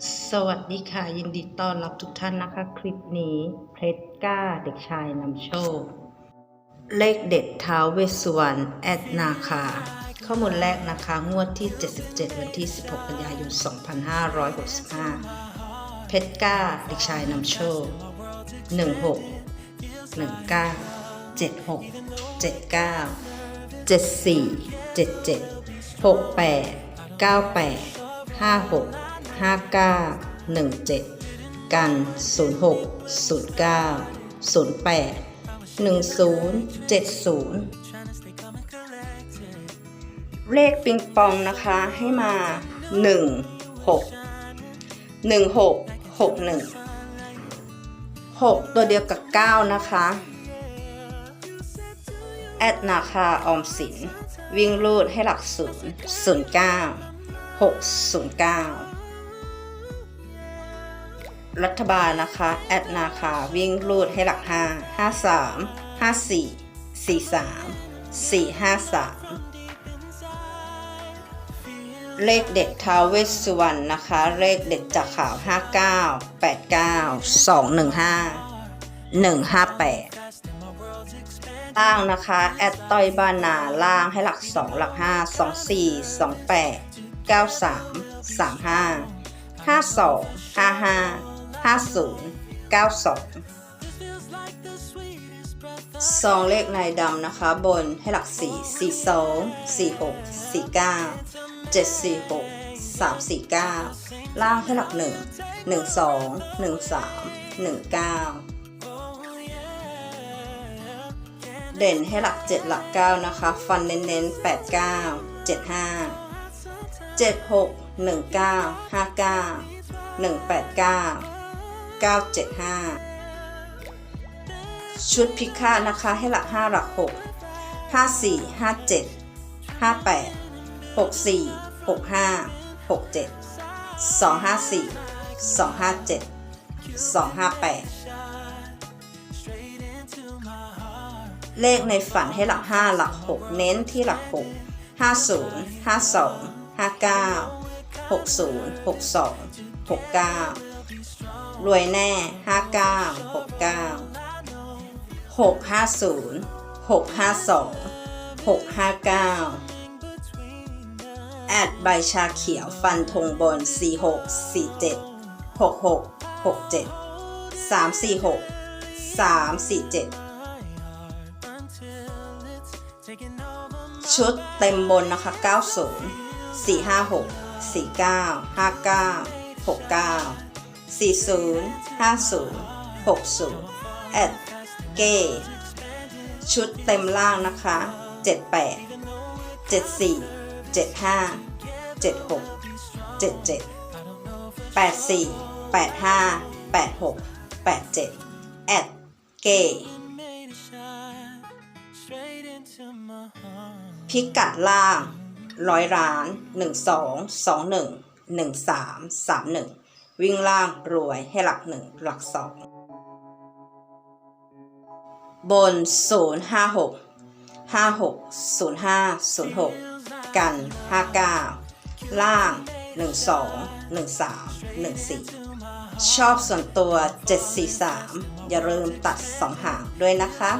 สวัสดีค่ะ ยินดีต้อนรับทุกท่านนะคะ คลิปนี้เพชรก้าเด็กชายนำโชค เลขเด็ดท้าวเวสสุวรรณแอดนาคา ข้อมูลแรกนะคะ งวดที่ 77 วันที่ 16 กันยายน 2565 เพชรก้าเด็กชายนำโชค 16 19 76 79 74 77 68 98 56 59 17 กัน 06 09 08 10 70 เลขปิงปองนะคะให้มา 1 6 1 6 6 1 6 ตัวเดียวกับ 9 นะคะ แอดนาคาออมสิน วิ่งรูดให้หลักศูนย์ศูนย์เก้าหกศูนย์เก้า รัฐบาลนะคะแอดนาคาวิ่งรูดให้หลักห้าห้าสามห้าสี่สี่สามสี่ห้าสามเลขเด็ดท้าวเวสสุวรรณนะคะ เลขเด็ดจากข่าว 59 89 215 158 ล่างนะคะ แอดต้อยบ้านาล่างให้หลัก 2 หลัก 5 2 4 2 8 9 3 3 5 52 55 50 92 ซองเลขในดำนะคะ บนให้หลัก 4 42 46 49 746 349 ล่างให้หลัก 1 12 13 19เด่นให้หลัก 7 หลัก 9 นะคะ ฟันเน้นๆ 8 9 7 5 7 6 1 9 5 9 1 8 9 9 7 5 ชุดพิฆาตนะคะให้หลัก 5 หลัก 6 5 4 5 7 5 8 6 4 6 5 6 7 2 5 4 2 5 7 2 5 8 เลขในฝันให้หลัก 5 หลัก 6 เน้นที่หลัก 6 50 52 59 60 62 69 รวยแน่ 59 69 650 652 659 แอดใบชาเขียวฟันธงบน 46 47 66 67 346 347 ชุดเต็มบนนะคะ 90 456 49 59 69 40 50 60แอดเกชุดเต็มล่างนะคะ 78 74 75 76 77 84 85 86 87แอดเกพิกัดล่างร้อยล้าน 12 21 13 31 วิ่งล่างรวยให้หลักหนึ่งหลักสองบน 056 56 05 06 กัน 59 ล่าง 12 13 14 ชอบส่วนตัว 743 อย่าลืมตัด 2 หางด้วยนะคะ